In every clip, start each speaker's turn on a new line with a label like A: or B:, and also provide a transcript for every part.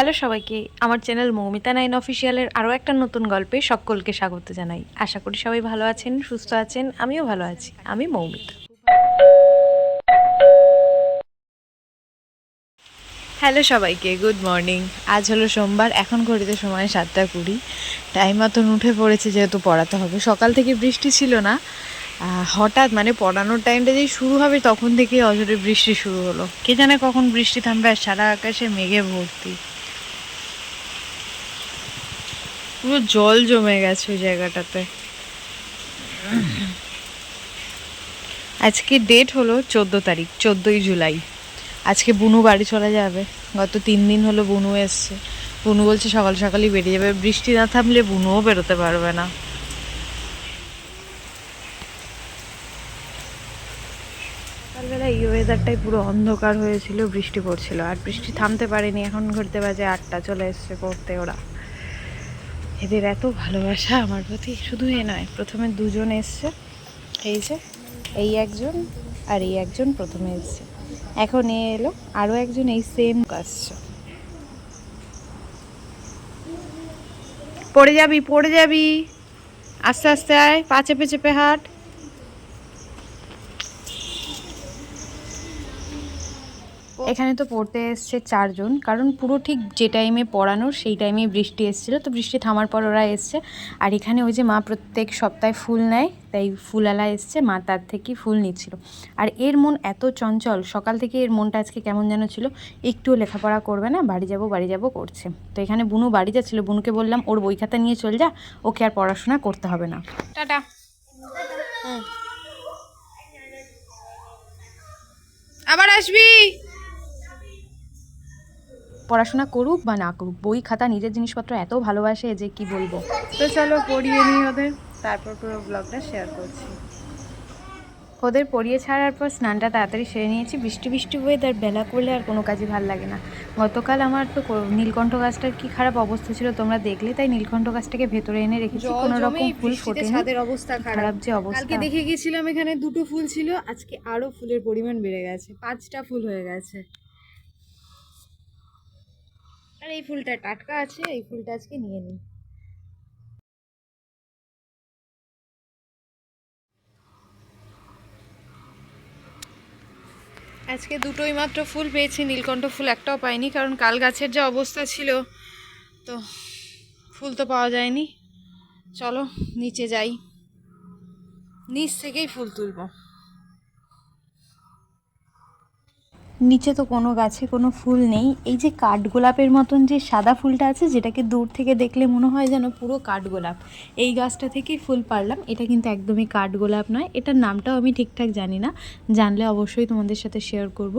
A: Hello সবাইকে, আমার channel Moumita nine অফিসিয়ালের আরও একটা নতুন গল্পে সকলকে স্বাগত জানাই। আশা করি সবাই ভালো আছেন, সুস্থ আছেন, আমিও ভালো আছি। আমি মৌমিতা। হ্যালো সবাইকে, গুড মর্নিং। আজ হলো সোমবার, এখন ঘড়িতে সময় সাতটা কুড়ি। টাইম মতন উঠে পড়েছে, যেহেতু পড়াতে হবে। সকাল থেকে বৃষ্টি ছিল না। হঠাৎ মানে পড়ানোর টাইমটা যেই শুরু হবে, তখন থেকে অজরে বৃষ্টি শুরু হলো। কে জানে কখন বৃষ্টি থামবে আর সারা আকাশে মেঘে ভর্তি। পুরো জল জমে গেছে ওই জায়গাটাতে। আজকে ডেট হলো চোদ্দ তারিখ, চোদ্দোই জুলাই। আজকে বুনু বাড়ি চলে যাবে। গত তিন দিন হলো বুনু এসছে। বুনু বলছে সকাল সকালই বেরিয়ে যাবে। বৃষ্টি না থামলে বুনুও বেরোতে পারবে না। সকালবেলা এই ওয়েদারটাই পুরো অন্ধকার হয়েছিল, বৃষ্টি পড়ছিল। আর বৃষ্টি থামতে পারেনি, এখন ঘুরতে বাজে আটটা, চলে এসছে পড়তে ওরা। এদের এত ভালোবাসা আমার প্রতি শুধু এ নয়, প্রথমে দুজন এসছে, এই যে, এই একজন আর এই একজন প্রথমে এসছে। এখন এ এলো আরও একজন এই সেম আসছে। পড়ে যাবি পড়ে যাবি। আস্তে আস্তে আয় পাচে চেপে হাট। এখানে তো পড়তে এসছে চারজন কারণ পুরো ঠিক যে টাইমে পড়ানোর সেই টাইমে বৃষ্টি এসেছিল তো বৃষ্টি থামার পর ওরা এসছে। আর এখানে ওই যে মা প্রত্যেক সপ্তাহে ফুল নেয় তাই ফুলালা এসছে মা তার থেকেই ফুল নিচ্ছিল। আর এর মন এত চঞ্চল সকাল থেকে এর মনটা আজকে কেমন যেন ছিল একটুও লেখাপড়া করবে না বাড়ি যাব বাড়ি যাব করছে। তো এখানে বুনু বাড়ি যাচ্ছিল বুনুকে বললাম ওর বই খাতা নিয়ে চল যা ওকে আর পড়াশোনা করতে হবে না। টাটা। আবার আসবি। পড়াশোনা করুক বা না করুক বই খাতা নিজের জিনিসপত্র এত ভালোবাসে যে কি বলব? তো চলো পড়িয়ে নিই ওদের তারপর পুরো ব্লগটা শেয়ার করছি। ওদের পড়িয়ে ছাড়ার পর স্নানটা তাড়াতাড়ি সেরে নিয়েছি। বৃষ্টি বৃষ্টি ওয়েদার বেলা করলে আর কোনো কাজই ভালো লাগে না। গতকাল আমার তো নীলকণ্ঠ গাছটার কি খারাপ অবস্থা ছিল তোমরা দেখলে তাই নীলকণ্ঠ গাছটাকে ভেতরে এনে রেখেছি। কোনো রকম ফুল ফোটেনি।
B: ছাদের অবস্থা
A: খারাপ।
B: খারাপ
A: যে অবস্থা।
B: কালকে দেখে গেছিলাম এখানে দুটো ফুল ছিল আজকে আরও ফুলের পরিমাণ বেড়ে গেছে পাঁচটা ফুল হয়ে গেছে। আর এই ফুলটা টাটকা আছে, এই ফুলটা আজকে নিয়ে নিই। আজকে দুটোই মাত্র ফুল পেয়েছি, নীলকণ্ঠ ফুল একটাও পাইনি, কারণ কাল গাছের যা অবস্থা ছিল, তো ফুল তো পাওয়া যায়নি। চলো, নিচে যাই। নিচ থেকেই ফুল তুলবো।
A: নিচে তো কোনো গাছে কোনো ফুল নেই। এই যে কাঠগোলাপের মতন যে সাদা ফুলটা আছে, যেটাকে দূর থেকে দেখলে মনে হয় যেন পুরো কাঠগোলাপ এই গাছটা থেকেই ফুল পারলাম। এটা কিন্তু একদমই কাঠগোলাপ নয়। এটার নামটাও আমি ঠিকঠাক জানি না। জানলে অবশ্যই তোমাদের সাথে শেয়ার করব।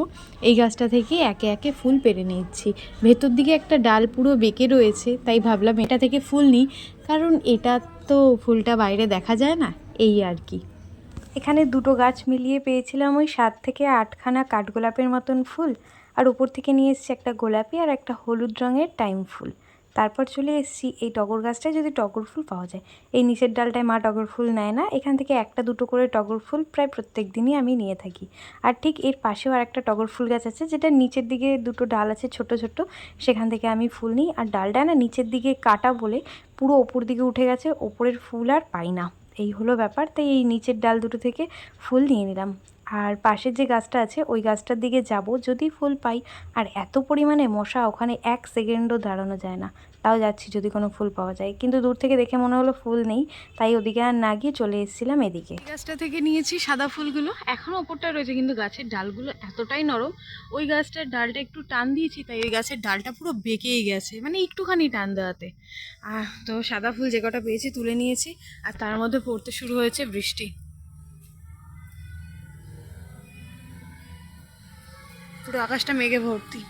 A: এই গাছটা থেকে একে একে ফুল পেরে নিচ্ছি। ভেতর দিকে একটা ডাল পুরো বেঁকে রয়েছে, তাই ভাবলাম এটা থেকে ফুল নিই। কারণ এটা তো ফুলটা বাইরে দেখা যায় না, এই আর কি। এখানে দুটো গাছ মিলিয়ে পেয়েছিলাম ওই সাত থেকে আটখানা কাঠগোলাপের মতন ফুল। আর উপর থেকে নিয়ে এসেছি একটা গোলাপি আর একটা হলুদ রঙের টাইম ফুল। তারপর চলে এসেছি এই টগর গাছটায় যদি টগর ফুল পাওয়া যায়। এই নিচের ডালটায় মা টগর ফুল নেয় না। এখান থেকে একটা দুটো করে টগর ফুল প্রায় প্রত্যেক দিনই আমি নিয়ে থাকি। আর ঠিক এর পাশেও আর একটা টগর ফুল গাছ আছে, যেটা নিচের দিকে দুটো ডাল আছে ছোট ছোট। সেখান থেকে আমি ফুল নিই। আর ডালটা না নিচের দিকে কাটা বলে পুরো ওপর দিকে উঠে গেছে। ওপরের ফুল আর পাই না। এই হলো ব্যাপার। তাই এই নিচের ডাল দুটো থেকে ফুল নিয়ে নিলাম। আর পাশের যে গাছটা আছে, ওই গাছটার দিকে যাব যদি ফুল পাই। আর এত পরিমাণে মশা ওখানে এক সেকেন্ডও দাঁড়ানো যায় না। তাও যাচ্ছি যদি কোনো ফুল পাওয়া যায়। কিন্তু দূর থেকে দেখে মনে হলো ফুল নেই। তাই ওদিকে আর না গিয়ে চলে এসেছিলাম এদিকে।
B: গাছটা থেকে নিয়েছি সাদা ফুলগুলো। এখনও ওপরটা রয়েছে, কিন্তু গাছের ডালগুলো এতটাই নরম। ওই গাছটার ডালটা একটু টান দিয়েছি, তাই ওই গাছের ডালটা পুরো বেঁকেই গেছে। মানে একটুখানি টান দেওয়াতে। আর তো সাদা ফুল যে কটা পেয়েছি তুলে নিয়েছি। আর তার মধ্যে পড়তে শুরু হয়েছে বৃষ্টি। পুরো আকাশটা মেঘে ভর্তি।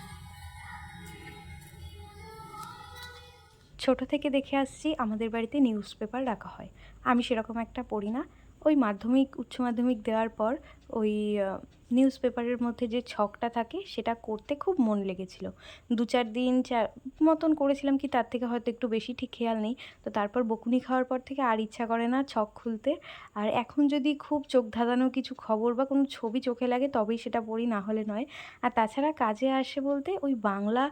A: ছোট থেকে দেখে আসছি আমাদের বাড়িতে নিউজ পেপার রাখা হয়। আমি সেরকম একটা পড়ি না। ওই মাধ্যমিক, উচ্চ মাধ্যমিক দেওয়ার পর ওই নিউজ পেপারের মধ্যে যে ছকটা থাকে, সেটা করতে খুব মন লেগেছিল। দু চার দিন চার, মতন করেছিলাম কি তার থেকে হয়তো একটু বেশি ঠিক খেয়াল নেই। তো তারপর বকুনি খাওয়ার পর থেকে আর ইচ্ছা করে না ছক খুলতে। আর এখন যদি খুব চোখ ধাঁধানো কিছু খবর বা কোনো ছবি চোখে লাগে, তবেই সেটা পড়ি, না হলে নয়। আর তাছাড়া কাজে আসে বলতে ওই বাংলা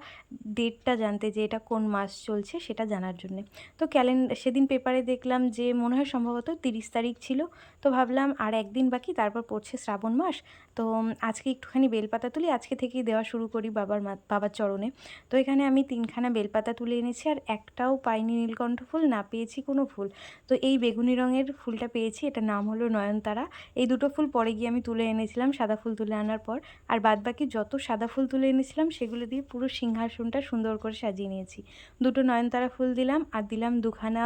A: ডেটটা জানতে যে এটা কোন মাস চলছে, সেটা জানার জন্যে। তো ক্যালেন্ডার সেদিন পেপারে দেখলাম যে মনে হয় সম্ভবত তিরিশ তারিখ ছিল। তো ভাবলাম আর একদিন বাকি, তারপর পড়ছে শ্রাবণ মাস। তো আজকে একটুখানি বেলপাতা তুলি, আজকে থেকেই দেওয়া শুরু করি বাবার মা, বাবার চরণে। তো এখানে আমি তিনখানা বেলপাতা তুলে এনেছি আর একটাও পাইনি নীলকণ্ঠ ফুল, না পেয়েছি কোনো ফুল। তো এই বেগুনি রঙের ফুলটা পেয়েছি এটা নাম হলো নয়নতারা। এই দুটো ফুল পরে গিয়ে আমি তুলে এনেছিলাম সাদা ফুল তুলে আনার পর। আর বাদ বাকি যত সাদা ফুল তুলে এনেছিলাম, সেগুলো দিয়ে পুরো সিংহাসনটা সুন্দর করে সাজিয়ে নিয়েছি। দুটো নয়নতারা ফুল দিলাম, আর দিলাম দুখানা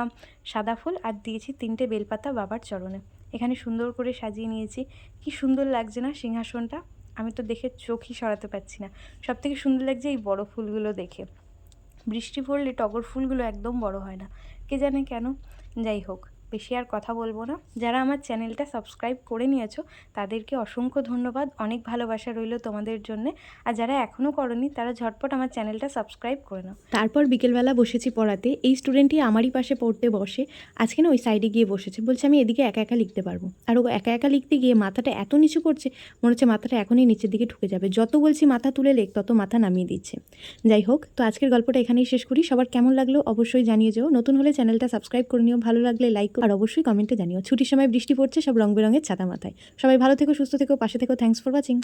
A: সাদা ফুল, আর দিয়েছি তিনটে বেলপাতা বাবার চরণে। এখানে সুন্দর করে সাজিয়ে নিয়েছি। কি সুন্দর লাগছে না সিংহাসনটা? আমি তো দেখে চোখই সরাতে পারছি না। সব থেকে সুন্দর লাগছে এই বড় ফুলগুলো দেখে। বৃষ্টি পড়লে টগর ফুলগুলো একদম বড় হয় না। কে জানে কেন? যাই হোক। বেশি আর কথা বলব না। যারা আমার চ্যানেলটা সাবস্ক্রাইব করে নিয়েছো, তাদেরকে অসংখ্য ধন্যবাদ। অনেক ভালোবাসা রইল তোমাদের জন্য। আর যারা এখনও করনি, তারা ঝটপট আমার চ্যানেলটা সাবস্ক্রাইব করে নাও।
C: তারপর বিকেলবেলা বসেছি পড়াতে। এই স্টুডেন্টই আমারই পাশে পড়তে বসে। আজকে না ওই সাইডে গিয়ে বসেছে। বলছে, আমি এদিকে একা একা লিখতে পারব। আর ও একা একা লিখতে গিয়ে মাথাটা এত নিচু করছে, মনে হচ্ছে মাথাটা এখনই নিচের দিকে ঢুকে যাবে। যত বলছি মাথা তুলে লেখ, তত মাথা নামিয়ে দিচ্ছে। যাই হোক, তো আজকের গল্পটা এখানেই শেষ করি। সবার কেমন লাগল অবশ্যই জানিয়ে যেও। নতুন হলে চ্যানেলটা সাবস্ক্রাইব করে নিও। ভালো লাগলে লাইক আর অবশ্যই কমেন্টে জানিও। ছুটির সময় বৃষ্টি পড়ছে, সব রং বেরঙের ছাতা মাথায়। সবাই ভালো থেকো, সুস্থ থেকো, পাশে থেকো। Thanks for watching